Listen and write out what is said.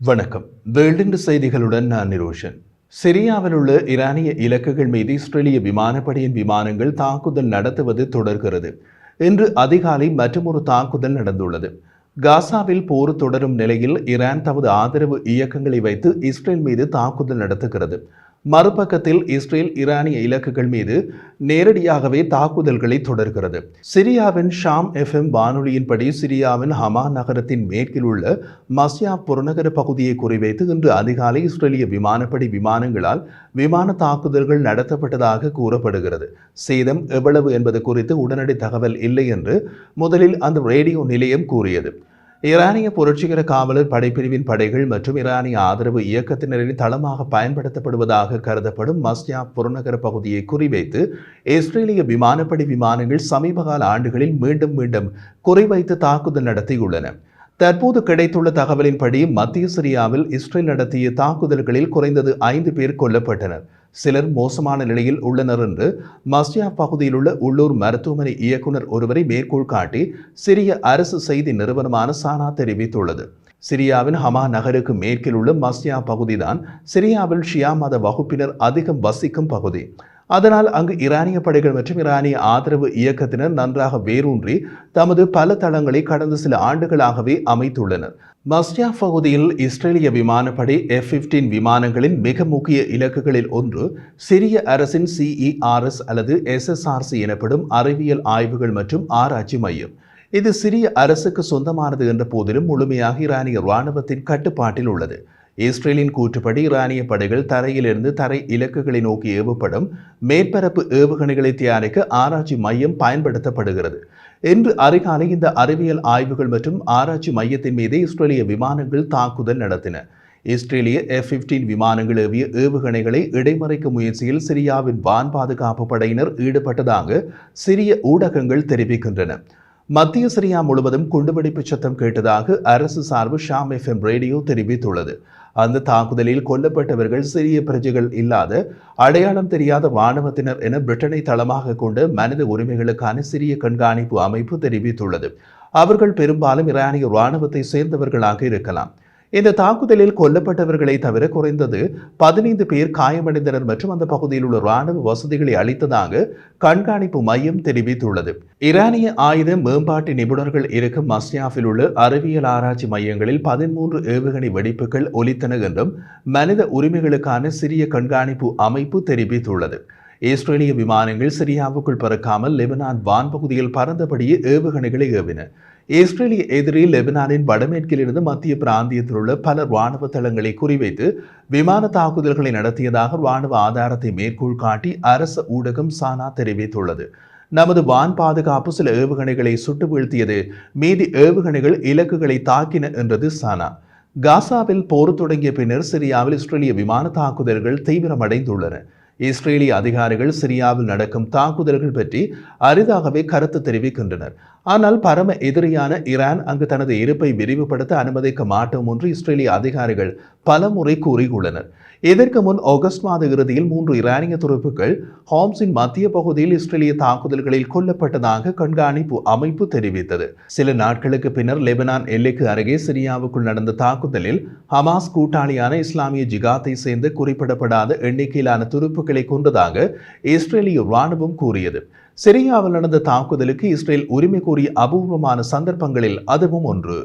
வணக்கம். வேர்ல்டின் செய்திகளுடன் நான் நிரோஷன். சிரியாவில் உள்ள ஈரானிய இலக்குகள் மீது இஸ்ரேலிய விமானப்படையின் விமானங்கள் தாக்குதல் நடத்துவது தொடர்கிறது. இன்று அதிகாலை மற்றொரு தாக்குதல் நடந்துள்ளது. காசாவில் போர் தொடரும் நிலையில் ஈரான் தமது ஆதரவு இயக்கங்களை வைத்து இஸ்ரேல் மீது தாக்குதல் நடத்துகிறது. மறுபக்கத்தில் இஸ்ரேல் ஈரானிய இலக்குகள் மீது நேரடியாகவே தாக்குதல்களை தொடர்கிறது. சிரியாவின் ஷாம் எஃப்எம் வானொலியின்படி சிரியாவின் ஹமா நகரத்தின் மேற்கில் உள்ள மஸ்யா புறநகர பகுதியை குறிவைத்து இன்று அதிகாலை இஸ்ரேலிய விமானப்படை விமானங்களால் விமான தாக்குதல்கள் நடத்தப்பட்டதாக கூறப்படுகிறது. சேதம் எவ்வளவு என்பது குறித்து உடனடி தகவல் இல்லை என்று முதலில் அந்த ரேடியோ நிலையம் கூறியது. ஈரானிய புரட்சிகர காவலர் படைப்பிரிவின் படைகள் மற்றும் ஈரானிய ஆதரவு இயக்கத்தினரின் தளமாக பயன்படுத்தப்படுவதாக கருதப்படும் மஸ்யா புறநகர பகுதியை குறிவைத்து இஸ்ரேலிய விமானப்படை விமானங்கள் சமீபகால ஆண்டுகளில் மீண்டும் மீண்டும் குறிவைத்து தாக்குதல் நடத்தியுள்ளன. தற்போது கிடைத்துள்ள தகவலின்படி மத்திய சிரியாவில் இஸ்ரேல் நடத்திய தாக்குதல்களில் குறைந்தது ஐந்து பேர் கொல்லப்பட்டனர். சிலர் மோசமான நிலையில் உள்ளனர் என்று மஸ்யா பகுதியில் உள்ள உள்ளூர் மருத்துவமனை இயக்குனர் ஒருவரை மேற்கோள் காட்டி சிரிய அரசு செய்தி நிறுவனமான சானா தெரிவித்துள்ளது. சிரியாவின் ஹமா நகருக்கு மேற்கில் உள்ள மஸ்யா பகுதிதான் சிரியாவில் ஷியா மத வகுப்பினர் அதிகம் வசிக்கும் பகுதி. அதனால் அங்கு ஈரானிய படைகள் மற்றும் ஈரானிய ஆதரவு இயக்கத்தினர் நன்றாக வேரூன்றி தமது பல தளங்களை கடந்த சில ஆண்டுகளாகவே அமைத்துள்ளனர். மஸ்யா பகுதியில் இஸ்ரேலிய விமானப்படை எஃப் பிப்டீன் விமானங்களின் மிக முக்கிய இலக்குகளில் ஒன்று சிரிய அரசின் சிஇஆர்எஸ் அல்லது எஸ்எஸ்ஆர்சி எனப்படும் அறிவியல் ஆய்வுகள் மற்றும் ஆராய்ச்சி மையம். இது சிரிய அரசுக்கு சொந்தமானது என்ற போதிலும் முழுமையாக ஈரானிய இராணுவத்தின் கட்டுப்பாட்டில் உள்ளது. இஸ்ரேலின் கூற்றுப்படி ஈரானிய படைகள் தரையிலிருந்து தரை இலக்குகளை நோக்கி ஏவப்படும் மேற்பரப்பு ஏவுகணைகளை தயாரிக்க ஆராய்ச்சி மையம் பயன்படுத்தப்படுகிறது. இன்று அருகாலை இந்த அறிவியல் ஆய்வுகள் மற்றும் ஆராய்ச்சி மையத்தின் மீது இஸ்ரேலிய விமானங்கள் தாக்குதல் நடத்தின. இஸ்ரேலிய எஃப் பிப்டீன் விமானங்கள் ஏவிய ஏவுகணைகளை இடைமறைக்கும் முயற்சியில் சிரியாவின் வான் பாதுகாப்பு படையினர் ஈடுபட்டதாக சிறிய ஊடகங்கள் தெரிவிக்கின்றன. மத்திய சிரியா முழுவதும் குண்டுவெடிப்பு சத்தம் கேட்டதாக அரசு சார்பு ஷாம் எஃப்எம் ரேடியோ தெரிவித்துள்ளது. அந்த தாக்குதலில் கொல்லப்பட்டவர்கள் சிறிய பிரஜைகள் இல்லாத அடையாளம் தெரியாத வானவத்தினர் என பிரிட்டனை தளமாக கொண்டு மனித உரிமைகளுக்கான சிறிய கண்காணிப்பு அமைப்பு தெரிவித்துள்ளது. அவர்கள் பெரும்பாலும் இரானிய இராணுவத்தை சேர்ந்தவர்களாக இருக்கலாம். இந்த தாக்குதலில் கொல்லப்பட்டவர்களை தவிர குறைந்தது பதினைந்து பேர் காயமடைந்தனர் மற்றும் அந்த பகுதியில் உள்ள ராணுவ வசதிகளை அளித்ததாக கண்காணிப்பு மையம் தெரிவித்துள்ளது. ஈரானிய ஆயுத மேம்பாட்டு நிபுணர்கள் இருக்கும் மஸ்யாஃபில் உள்ள அறிவியல் ஆராய்ச்சி மையங்களில் பதிமூன்று ஏவுகணை வெடிப்புகள் ஒலித்தன என்றும் மனித உரிமைகளுக்கான சிறிய கண்காணிப்பு அமைப்பு தெரிவித்துள்ளது. இஸ்ரேலிய விமானங்கள் சிரியாவுக்குள் பறக்காமல் லெபனான் வான் பகுதியில் பறந்தபடியே ஏவுகணைகளை ஏவின. இஸ்ரேலிய எதிரி லெபனானின் வடமேற்கிலிருந்து மத்திய பிராந்தியத்தில் உள்ள பல ராணுவ தளங்களை குறிவைத்து விமான தாக்குதல்களை நடத்தியதாக ராணுவ ஆதாரத்தை மேற்கோள் காட்டி அரசு ஊடகம் சானா தெரிவித்துள்ளது. நமது வான் பாதுகாப்பு சில ஏவுகணைகளை சுட்டு வீழ்த்தியது. மீதி ஏவுகணைகள் இலக்குகளை தாக்கின என்றது சானா. காசாவில் போர் தொடங்கிய பின்னர் சிரியாவில் இஸ்ரேலிய விமான தாக்குதல்கள் தீவிரமடைந்துள்ளன. இஸ்ரேலிய அதிகாரிகள் சிரியாவில் நடக்கும் தாக்குதல்கள் பற்றி அரிதாகவே கருத்து தெரிவிக்கின்றனர். ஆனால் பரம எதிரியான ஈரான் அங்கு தனது இருப்பை விரிவுபடுத்த அனுமதிக்க மாட்டோம் என்று இஸ்ரேலிய அதிகாரிகள் பலமுறை கூறியுள்ளனர். இதற்கு முன் ஆகஸ்ட் மாத இறுதியில் மூன்று இரானிய துருப்புகள் ஹாம்ஸின் மத்திய பகுதியில் இஸ்ரேலிய தாக்குதல்களில் கொல்லப்பட்டதாக கண்காணிப்பு அமைப்பு தெரிவித்தது. சில நாட்களுக்கு பின்னர் லெபனான் எல்லைக்கு அருகே சிரியாவுக்குள் நடந்த தாக்குதலில் ஹமாஸ் கூட்டாளியான இஸ்லாமிய ஜிகாத்தை சேர்ந்த குறிப்பிடப்படாத எண்ணிக்கையிலான துருப்புகளை கொண்டதாக இஸ்ரேலிய ராணுவம் கூறியது. சிரியாவில் நடந்த தாக்குதலுக்கு இஸ்ரேல் உரிமை கோரிய அபூர்வமான சந்தர்ப்பங்களில் அதுவும் ஒன்று.